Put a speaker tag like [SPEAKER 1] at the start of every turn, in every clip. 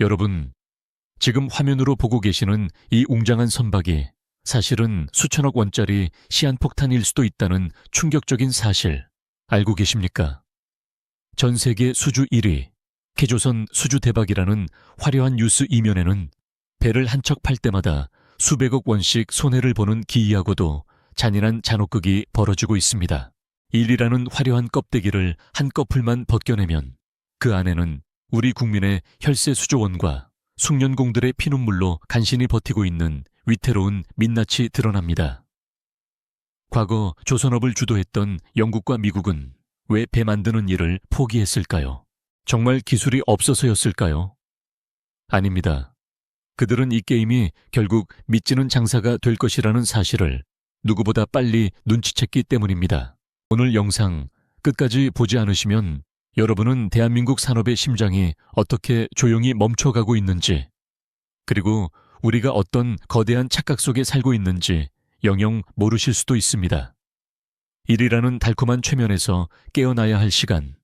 [SPEAKER 1] 여러분, 지금 화면으로 보고 계시는 이 웅장한 선박이 사실은 수천억 원짜리 시한폭탄일 수도 있다는 충격적인 사실 알고 계십니까? 전 세계 수주 1위, 개조선 수주 대박이라는 화려한 뉴스 이면에는 배를 한 척 팔 때마다 수백억 원씩 손해를 보는 기이하고도 잔인한 잔혹극이 벌어지고 있습니다. 일이라는 화려한 껍데기를 한 꺼풀만 벗겨내면 그 안에는 우리 국민의 혈세 수조원과 숙련공들의 피눈물로 간신히 버티고 있는 위태로운 민낯이 드러납니다. 과거 조선업을 주도했던 영국과 미국은 왜 배 만드는 일을 포기했을까요? 정말 기술이 없어서였을까요? 아닙니다. 그들은 이 게임이 결국 믿지는 장사가 될 것이라는 사실을 누구보다 빨리 눈치챘기 때문입니다. 오늘 영상 끝까지 보지 않으시면 여러분은 대한민국 산업의 심장이 어떻게 조용히 멈춰가고 있는지, 그리고 우리가 어떤 거대한 착각 속에 살고 있는지 영영 모르실 수도 있습니다. 일이라는 달콤한 최면에서 깨어나야 할 시간.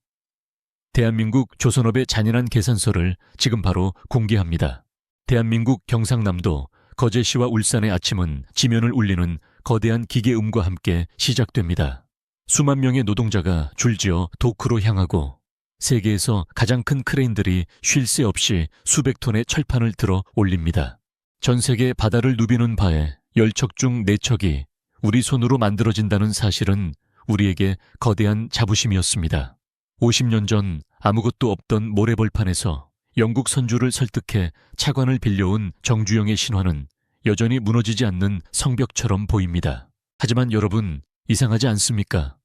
[SPEAKER 1] 대한민국 조선업의 잔인한 계산서를 지금 바로 공개합니다. 대한민국 경상남도 거제시와 울산의 아침은 지면을 울리는 거대한 기계음과 함께 시작됩니다. 수만 명의 노동자가 줄지어 도크로 향하고 세계에서 가장 큰 크레인들이 쉴 새 없이 수백 톤의 철판을 들어 올립니다. 전 세계 바다를 누비는 바에 열척 중 네척이 우리 손으로 만들어진다는 사실은 우리에게 거대한 자부심이었습니다. 50년 전 아무것도 없던 모래벌판에서 영국 선주를 설득해 차관을 빌려온 정주영의 신화는 여전히 무너지지 않는 성벽처럼 보입니다. 하지만 여러분, 이상하지 않습니까?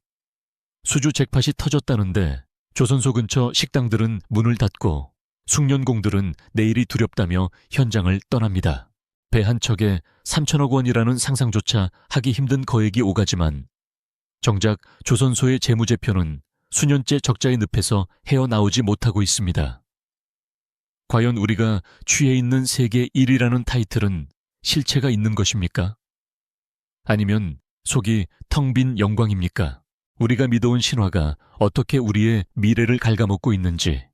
[SPEAKER 1] 수주 잭팟이 터졌다는데 조선소 근처 식당들은 문을 닫고 숙련공들은 내일이 두렵다며 현장을 떠납니다. 배 한 척에 3천억 원이라는 상상조차 하기 힘든 거액이 오가지만 정작 조선소의 재무제표는 수년째 적자의 늪에서 헤어나오지 못하고 있습니다. 과연 우리가 취해 있는 세계 1위라는 타이틀은 실체가 있는 것입니까? 아니면 속이 텅 빈 영광입니까? 우리가 믿어온 신화가 어떻게 우리의 미래를 갉아먹고 있는지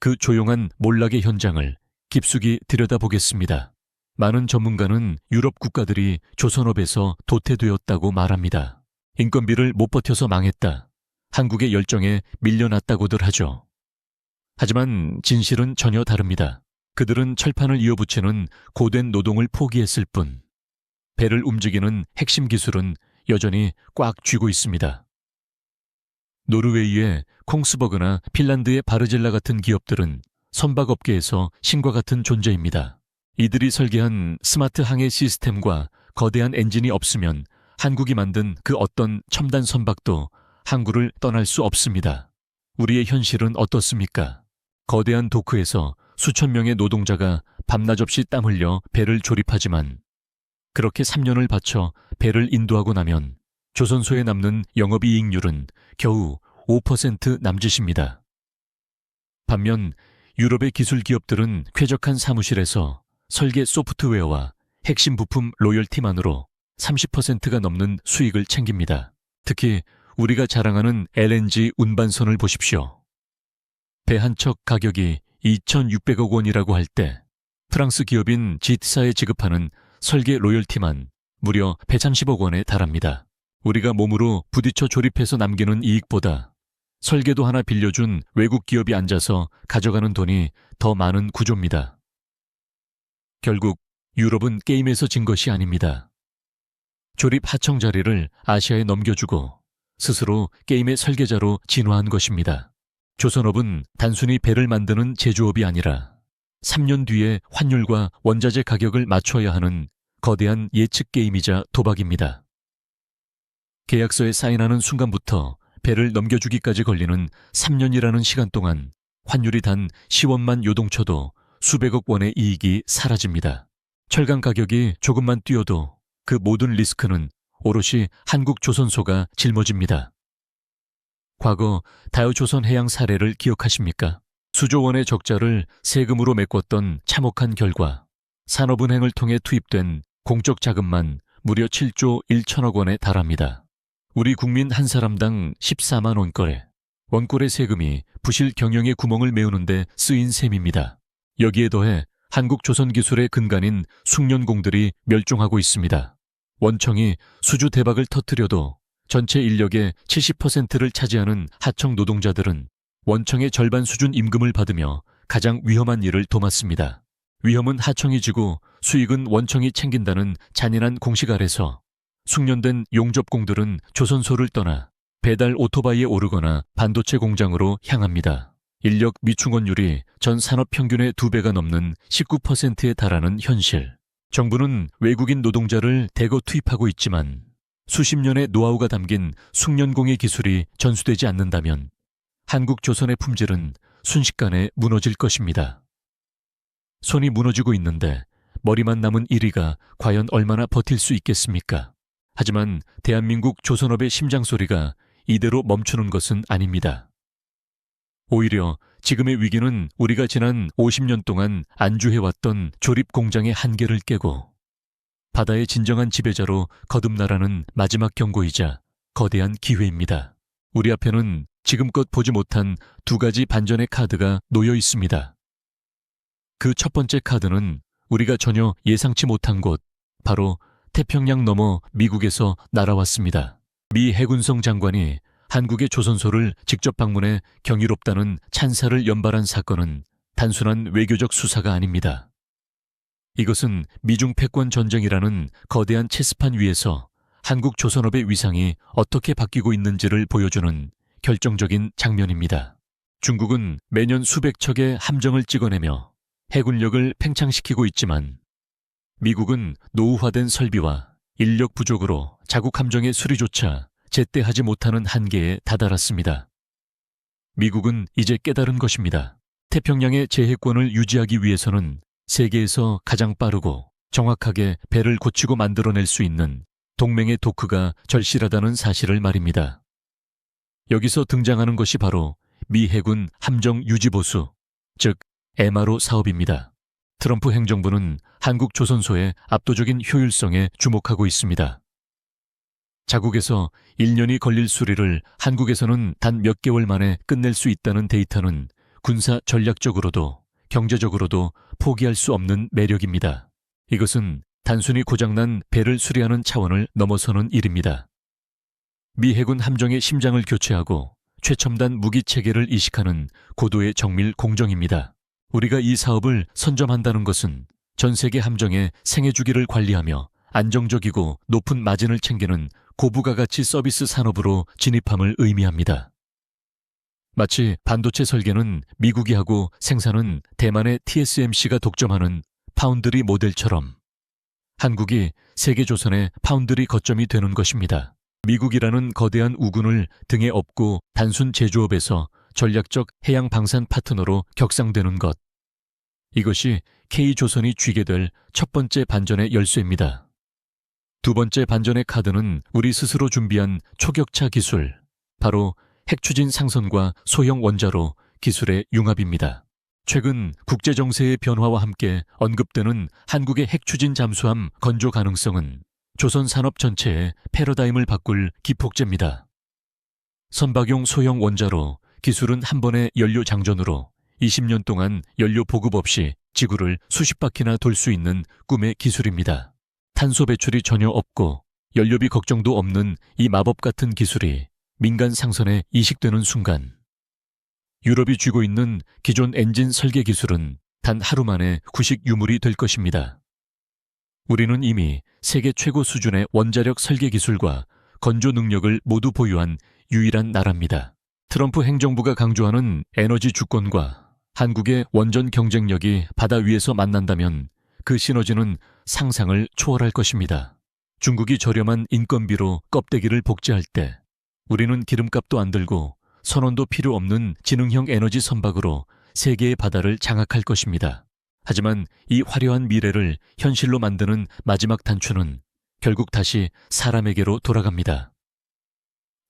[SPEAKER 1] 그 조용한 몰락의 현장을 깊숙이 들여다보겠습니다. 많은 전문가는 유럽 국가들이 조선업에서 도태되었다고 말합니다. 인건비를 못 버텨서 망했다. 한국의 열정에 밀려났다고들 하죠. 하지만 진실은 전혀 다릅니다. 그들은 철판을 이어붙이는 고된 노동을 포기했을 뿐 배를 움직이는 핵심 기술은 여전히 꽉 쥐고 있습니다. 노르웨이의 콩스버그나 핀란드의 바르젤라 같은 기업들은 선박업계에서 신과 같은 존재입니다. 이들이 설계한 스마트 항해 시스템과 거대한 엔진이 없으면 한국이 만든 그 어떤 첨단 선박도 항구를 떠날 수 없습니다. 우리의 현실은 어떻습니까? 거대한 도크에서 수천 명의 노동자가 밤낮 없이 땀 흘려 배를 조립하지만 그렇게 3년을 바쳐 배를 인도하고 나면 조선소에 남는 영업이익률은 겨우 5% 남짓입니다. 반면 유럽의 기술 기업들은 쾌적한 사무실에서 설계 소프트웨어와 핵심 부품 로열티만으로 30%가 넘는 수익을 챙깁니다. 특히 우리가 자랑하는 LNG 운반선을 보십시오. 배 한 척 가격이 2,600억 원이라고 할 때 프랑스 기업인 지트사에 지급하는 설계 로열티만 무려 130억 원에 달합니다. 우리가 몸으로 부딪혀 조립해서 남기는 이익보다 설계도 하나 빌려준 외국 기업이 앉아서 가져가는 돈이 더 많은 구조입니다. 결국 유럽은 게임에서 진 것이 아닙니다. 조립 하청 자리를 아시아에 넘겨주고 스스로 게임의 설계자로 진화한 것입니다. 조선업은 단순히 배를 만드는 제조업이 아니라 3년 뒤에 환율과 원자재 가격을 맞춰야 하는 거대한 예측 게임이자 도박입니다. 계약서에 사인하는 순간부터 배를 넘겨주기까지 걸리는 3년이라는 시간 동안 환율이 단 10원만 요동쳐도 수백억 원의 이익이 사라집니다. 철강 가격이 조금만 뛰어도 그 모든 리스크는 오롯이 한국 조선소가 짊어집니다. 과거 다요조선 해양 사례를 기억하십니까? 수조 원의 적자를 세금으로 메꿨던 참혹한 결과 산업은행을 통해 투입된 공적 자금만 무려 7조 1천억 원에 달합니다. 우리 국민 한 사람당 14만 원거래. 원골의 세금이 부실 경영의 구멍을 메우는데 쓰인 셈입니다. 여기에 더해 한국 조선 기술의 근간인 숙련공들이 멸종하고 있습니다. 원청이 수주 대박을 터뜨려도 전체 인력의 70%를 차지하는 하청 노동자들은 원청의 절반 수준 임금을 받으며 가장 위험한 일을 도맡습니다. 위험은 하청이 지고 수익은 원청이 챙긴다는 잔인한 공식 아래서 숙련된 용접공들은 조선소를 떠나 배달 오토바이에 오르거나 반도체 공장으로 향합니다. 인력 미충원율이 전 산업 평균의 두 배가 넘는 19%에 달하는 현실. 정부는 외국인 노동자를 대거 투입하고 있지만 수십 년의 노하우가 담긴 숙련공의 기술이 전수되지 않는다면 한국 조선의 품질은 순식간에 무너질 것입니다. 손이 무너지고 있는데 머리만 남은 1위가 과연 얼마나 버틸 수 있겠습니까? 하지만 대한민국 조선업의 심장 소리가 이대로 멈추는 것은 아닙니다. 오히려 지금의 위기는 우리가 지난 50년 동안 안주해왔던 조립 공장의 한계를 깨고 바다의 진정한 지배자로 거듭나라는 마지막 경고이자 거대한 기회입니다. 우리 앞에는 지금껏 보지 못한 두 가지 반전의 카드가 놓여 있습니다. 그 첫 번째 카드는 우리가 전혀 예상치 못한 곳, 바로 태평양 너머 미국에서 날아왔습니다. 미 해군성 장관이 한국의 조선소를 직접 방문해 경이롭다는 찬사를 연발한 사건은 단순한 외교적 수사가 아닙니다. 이것은 미중 패권 전쟁이라는 거대한 체스판 위에서 한국 조선업의 위상이 어떻게 바뀌고 있는지를 보여주는 결정적인 장면입니다. 중국은 매년 수백 척의 함정을 찍어내며 해군력을 팽창시키고 있지만 미국은 노후화된 설비와 인력 부족으로 자국 함정의 수리조차 제때 하지 못하는 한계에 다다랐습니다. 미국은 이제 깨달은 것입니다. 태평양의 제해권을 유지하기 위해서는 세계에서 가장 빠르고 정확하게 배를 고치고 만들어낼 수 있는 동맹의 도크가 절실하다는 사실을 말입니다. 여기서 등장하는 것이 바로 미 해군 함정 유지보수, 즉 MRO 사업입니다. 트럼프 행정부는 한국 조선소의 압도적인 효율성에 주목하고 있습니다. 자국에서 1년이 걸릴 수리를 한국에서는 단 몇 개월 만에 끝낼 수 있다는 데이터는 군사 전략적으로도 경제적으로도 포기할 수 없는 매력입니다. 이것은 단순히 고장난 배를 수리하는 차원을 넘어서는 일입니다. 미 해군 함정의 심장을 교체하고 최첨단 무기 체계를 이식하는 고도의 정밀 공정입니다. 우리가 이 사업을 선점한다는 것은 전 세계 함정의 생애 주기를 관리하며 안정적이고 높은 마진을 챙기는 고부가 가치 서비스 산업으로 진입함을 의미합니다. 마치 반도체 설계는 미국이 하고 생산은 대만의 TSMC가 독점하는 파운드리 모델처럼 한국이 세계 조선의 파운드리 거점이 되는 것입니다. 미국이라는 거대한 우군을 등에 업고 단순 제조업에서 전략적 해양 방산 파트너로 격상되는 것. 이것이 K조선이 쥐게 될 첫 번째 반전의 열쇠입니다. 두 번째 반전의 카드는 우리 스스로 준비한 초격차 기술, 바로 핵추진 상선과 소형 원자로 기술의 융합입니다. 최근 국제 정세의 변화와 함께 언급되는 한국의 핵추진 잠수함 건조 가능성은 조선 산업 전체의 패러다임을 바꿀 기폭제입니다. 선박용 소형 원자로 기술은 한 번의 연료 장전으로 20년 동안 연료 보급 없이 지구를 수십 바퀴나 돌 수 있는 꿈의 기술입니다. 탄소 배출이 전혀 없고 연료비 걱정도 없는 이 마법 같은 기술이 민간 상선에 이식되는 순간 유럽이 쥐고 있는 기존 엔진 설계 기술은 단 하루 만에 구식 유물이 될 것입니다. 우리는 이미 세계 최고 수준의 원자력 설계 기술과 건조 능력을 모두 보유한 유일한 나라입니다. 트럼프 행정부가 강조하는 에너지 주권과 한국의 원전 경쟁력이 바다 위에서 만난다면 그 시너지는 상상을 초월할 것입니다. 중국이 저렴한 인건비로 껍데기를 복제할 때 우리는 기름값도 안 들고 선원도 필요 없는 지능형 에너지 선박으로 세계의 바다를 장악할 것입니다. 하지만 이 화려한 미래를 현실로 만드는 마지막 단추는 결국 다시 사람에게로 돌아갑니다.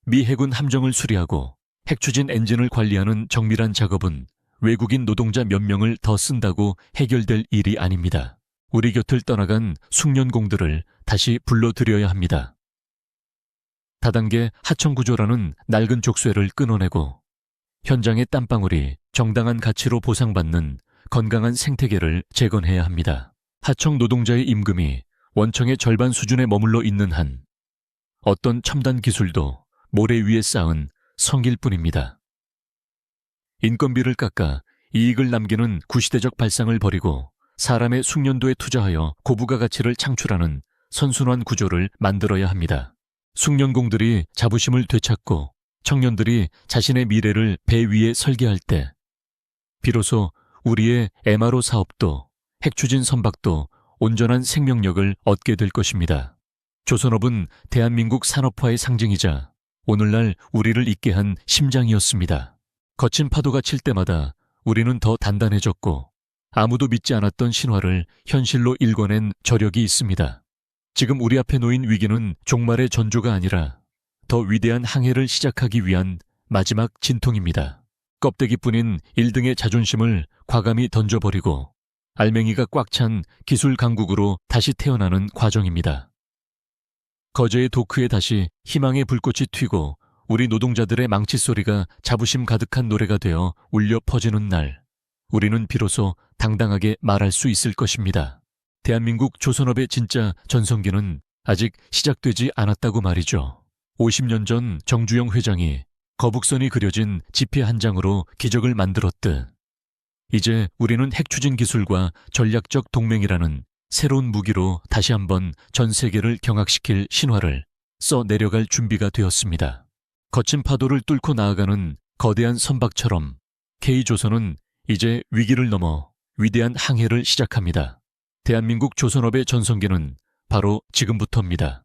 [SPEAKER 1] 미 해군 함정을 수리하고 핵추진 엔진을 관리하는 정밀한 작업은 외국인 노동자 몇 명을 더 쓴다고 해결될 일이 아닙니다. 우리 곁을 떠나간 숙련공들을 다시 불러들여야 합니다. 다단계 하청구조라는 낡은 족쇄를 끊어내고 현장의 땀방울이 정당한 가치로 보상받는 건강한 생태계를 재건해야 합니다. 하청 노동자의 임금이 원청의 절반 수준에 머물러 있는 한 어떤 첨단 기술도 모래 위에 쌓은 성일 뿐입니다. 인건비를 깎아 이익을 남기는 구시대적 발상을 버리고 사람의 숙련도에 투자하여 고부가 가치를 창출하는 선순환 구조를 만들어야 합니다. 숙련공들이 자부심을 되찾고 청년들이 자신의 미래를 배 위에 설계할 때 비로소 우리의 MRO 사업도 핵추진 선박도 온전한 생명력을 얻게 될 것입니다. 조선업은 대한민국 산업화의 상징이자 오늘날 우리를 있게 한 심장이었습니다. 거친 파도가 칠 때마다 우리는 더 단단해졌고 아무도 믿지 않았던 신화를 현실로 일궈낸 저력이 있습니다. 지금 우리 앞에 놓인 위기는 종말의 전조가 아니라 더 위대한 항해를 시작하기 위한 마지막 진통입니다. 껍데기뿐인 1등의 자존심을 과감히 던져버리고 알맹이가 꽉 찬 기술 강국으로 다시 태어나는 과정입니다. 거제의 도크에 다시 희망의 불꽃이 튀고 우리 노동자들의 망치 소리가 자부심 가득한 노래가 되어 울려 퍼지는 날, 우리는 비로소 당당하게 말할 수 있을 것입니다. 대한민국 조선업의 진짜 전성기는 아직 시작되지 않았다고 말이죠. 50년 전 정주영 회장이 거북선이 그려진 지폐 한 장으로 기적을 만들었듯 이제 우리는 핵추진 기술과 전략적 동맹이라는 새로운 무기로 다시 한번 전 세계를 경악시킬 신화를 써 내려갈 준비가 되었습니다. 거친 파도를 뚫고 나아가는 거대한 선박처럼 K조선은 이제 위기를 넘어 위대한 항해를 시작합니다. 대한민국 조선업의 전성기는 바로 지금부터입니다.